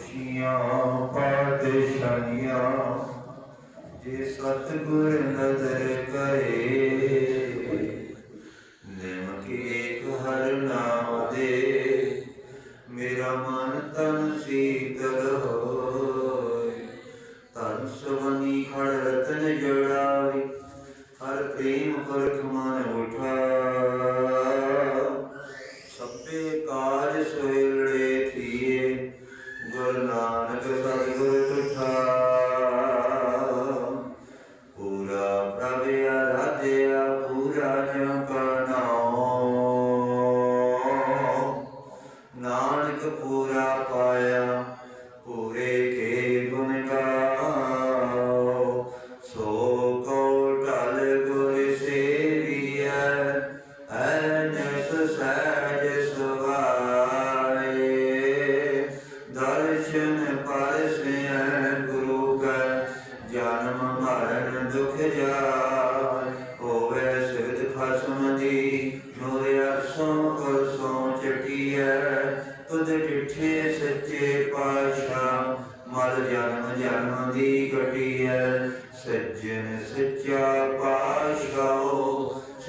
ਖੁਸ਼ੀਆਂ ਪਾਤਸ਼ਾਹੀਆਂ ਜੇ ਸਤਿਗੁਰ ਨਦਰ ਕਰੇ ਨਿਮ ਏਕ ਹਰ ਨਾਮ ਦੇ, ਮੇਰਾ ਮਨ ਤਨ ਸੀਤਲ ਹੋਏ। ਤਨ ਸਵਨੀ ਖੜ ਰਤਨ ਜੜਾਵੇ, ਹਰ ਪ੍ਰੇਮ ਕਰਖ ਮਨ ਉਠਾ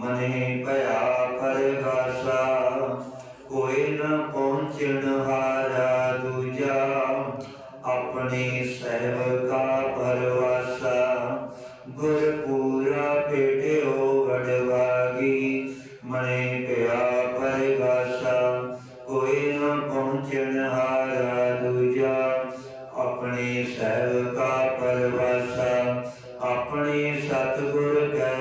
ਮਨੇ ਭਇਆ ਪਰਗਾਸਾ ਕੋਈ ਨ ਪਹੁੰਚਣ ਹਾਰਾ ਦੂਜਾ, ਆਪਣੇ ਸਹਿਬ ਕਾ ਪਰਵਾਸਾ। ਗੁਰਪੂਰਾ ਬੇਟਿਓ ਬੜ ਭਾਗੀ ਮਨੇ ਭਇਆ ਪਰਗਾਸਾ ਕੋਈ ਨ ਪਹੁੰਚਣ ਹਾਰਾ ਦੂਜਾ, ਆਪਣੇ ਸਹਿਬ ਕਾ ਪਰਵਾਸਾ, ਆਪਣੇ ਸਤਿਗੁਰ ਕੈ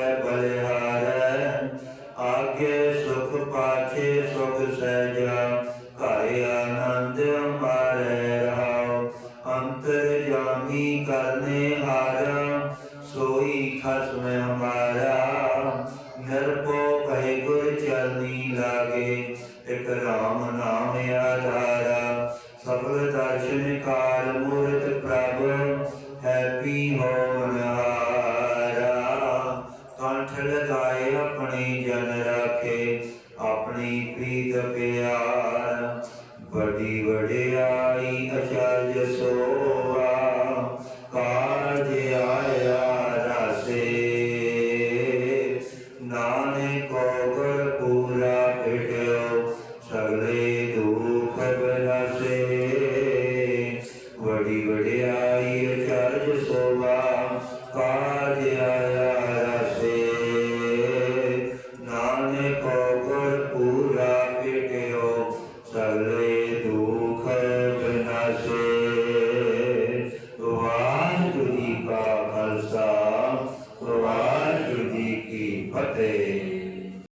ਆਨੰਦ ਮਾਰੇ ਰਹਾਉ ਅੰਤਰ ਜਾਮੀ ਕਰਨੇ ਹਾਰਾ ਸੋਈ ਖਸਮ ਹਮਾਰਾ ਨਿਰਭਉ ਭੈ ਗੁਰ ਚਰਨੀ ਲਾਗੇ ਇਕ ਰਾਮ ਨਾਮ ਆਧਾਰਾ ਸਫਲ ਦਰਸ਼ਨ ਕਾਰ ਮੂਰਤ ਪ੍ਰਭ ਹੈਪੀ ਹੋਵਨ ਹਾਰਾ ਕੰਠ ਲਗਾਏ ਆਪਣੀ ਜਨ ਰਾਖੇ ਆਪਣੀ ਪ੍ਰੀਤ ਪਿਆਰ ਵਡੀ ਵਡਿਆਈ ਅਚਰਜ ਸੋਆ ਕਾਰਜ ਆਇਆ ਰਸੇ। ਨਾਨਕ ਕੋਗਲ ਪੂਰਾ ਪਿਟਿਓ ਸਗਲੇ ਦੁਖ ਬਿਨਾਸੇ। ਵਡੀ ਵਡਿਆਈ ਅਚਰਜ ਸੋਆ ਕਾਰਜ ਆਇਆ